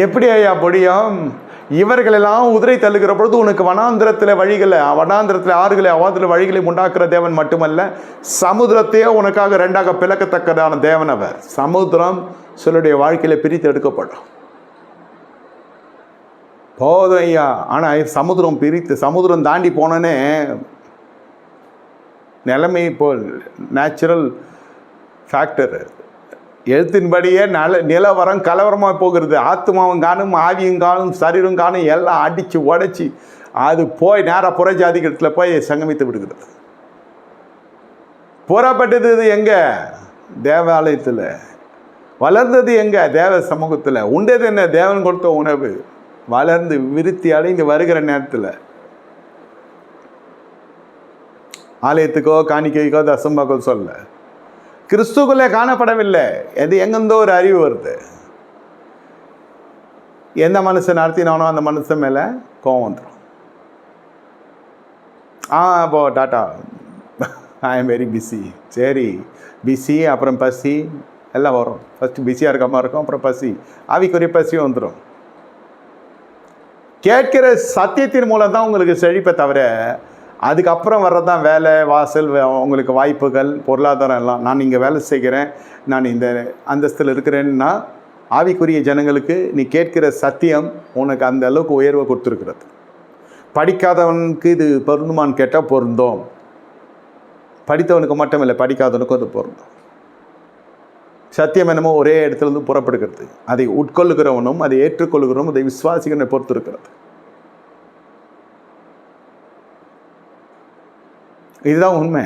எப்படி ஐயா பொடியும்? இவர்களெல்லாம் உதிரை தள்ளுகிற பொழுது உனக்கு வனாந்திரத்தில் வழிகளை வனாந்திரத்தில் ஆறுகளை அவாதில் வழிகளை உண்டாக்குற தேவன் மட்டுமல்ல சமுத்திரத்தையே உனக்காக ரெண்டாக பிளக்கத்தக்கதான தேவன் அவர். சமுத்திரம் சிலருடைய வாழ்க்கையில் பிரித்து எடுக்கப்படும். போதும் ஐயா. ஆனால் சமுத்திரம் பிரித்து சமுத்திரம் தாண்டி போனோன்னே நிலைமை போல் நேச்சுரல் ஃபேக்டர் எழுத்தின்படியே நல நிலவரம் கலவரமாக போகிறது. ஆத்மாவும் காணும் ஆவியும் காணும் சரீரம் காணும் எல்லாம் அடித்து உடைச்சி அது போய் நேராக புறஜாதிகத்தில் போய் சங்கமித்து விடுகிறது. புறப்பட்டது இது எங்கே? தேவாலயத்தில். வளர்ந்தது எங்கே? தேவ சமூகத்தில். உண்டது என்ன? தேவன் கொடுத்த உணவு. வளர்ந்து விருத்தி அடைந்து வருகிற நேரத்தில். ஆலயத்துக்கோ காணிக்கைக்கோ தசம்பாக்கோ சொல்ல. கிறிஸ்துக்குள்ளே காணப்படவில்லை. எது எங்கேருந்தோ ஒரு அறிவு வருது. எந்த மனுஷன் நடத்தினானோ அந்த மனுஷன் மேலே கோவம் வந்துடும் ஆ அப்போ tata I am very busy சரி பிஸி அப்புறம் பசி எல்லாம் வரும். ஃபஸ்ட்டு பிஸியாக இருக்க மாதிரி இருக்கும் அப்புறம் பசி. ஆவிக்குரிய பசியும் வந்துடும் கேட்கிற சத்தியத்தின் மூலம் தான் உங்களுக்கு செழிப்பை தவிர அதுக்கப்புறம் வர்றது தான் வேலை வாசல் உங்களுக்கு வாய்ப்புகள் பொருளாதாரம் எல்லாம். நான் இங்கே வேலை செய்கிறேன் நான் இந்த அந்தஸ்தில் இருக்கிறேன்னா ஆவிக்குரிய ஜனங்களுக்கு நீ கேட்கிற சத்தியம் உனக்கு அந்த அளவுக்கு உயர்வை கொடுத்துருக்கிறது. படிக்காதவனுக்கு இது பொருந்துமான்னு கேட்டால் பொருந்தும். படித்தவனுக்கு மட்டும் இல்லை படிக்காதவனுக்கும் அது பொருந்தும். சத்தியம் என்னமோ ஒரே இடத்துல இருந்து புறப்படுகிறது. அதை உட்கொள்ளுகிறவனும் அதை ஏற்றுக்கொள்கிறவனும் அதை விசுவாசிக்கிறனை பொறுத்து இருக்கிறது இதுதான் உண்மை.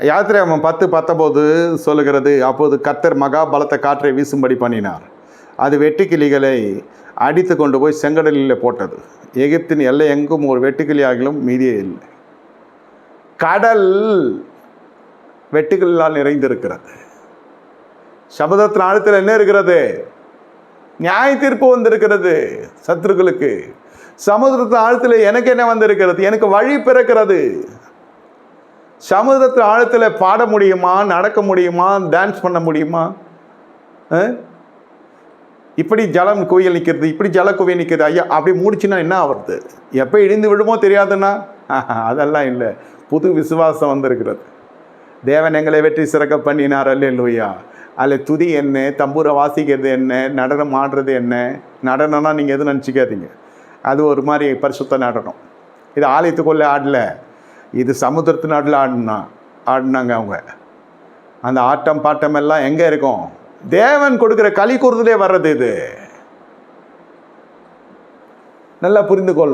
யாத்திரை அவன் பத்து பத்தொம்போது சொல்லுகிறது அப்போது கத்தர் மகா பலத்த காற்றை வீசும்படி பண்ணினார். அது வெட்டுக்கிளிகளை அடித்து கொண்டு போய் செங்கடலில் போட்டது. எகிப்தின் எல்லை எங்கும் ஒரு வெட்டுக்கிளி ஆகிலும் மீதியே இல்லை. கடல் வெட்டுக்களால் நிறைந்திருக்கிறது. சபதத்தின் ஆழத்தில் என்ன இருக்கிறது? நியாய தீர்ப்பு வந்திருக்கிறது சத்துருக்களுக்கு. சமுதிரத்து ஆழத்தில் எனக்கு என்ன வந்திருக்கிறது? எனக்கு வழி பிறக்கிறது. சமுதிரத்து ஆழத்தில் பாட முடியுமா? நடக்க முடியுமா? டான்ஸ் பண்ண முடியுமா? இப்படி ஜலம் குவியல் நிற்கிறது இப்படி ஜல குவியல் நிற்கிறது. ஐயா அப்படி மூடிச்சுன்னா என்ன ஆகிறது எப்போ இடிந்து விடுமோ தெரியாதுன்னா? அதெல்லாம் இல்லை. புது விசுவாசம் வந்திருக்கிறது. தேவன் எங்களை வெற்றி சிறக்க பண்ணினார். அல்லேலூயா. அதில் துதி என்ன? தம்பூரை வாசிக்கிறது என்ன? நடனம் ஆடுறது என்ன? நடனம்னா நீங்கள் எதுவும் நினச்சிக்காதீங்க. அது ஒரு மாதிரி பரிசுத்த நடனம் இது ஆலயத்துக்குள்ளே ஆடல. இது சமுத்திரத்து நாட்டில் ஆடினா ஆடினாங்க அவங்க. அந்த ஆட்டம் பாட்டம் எல்லாம் எங்கே இருக்கும்? தேவன் கொடுக்குற களி கூறுதலே வர்றது இது. நல்லா புரிந்து கொள்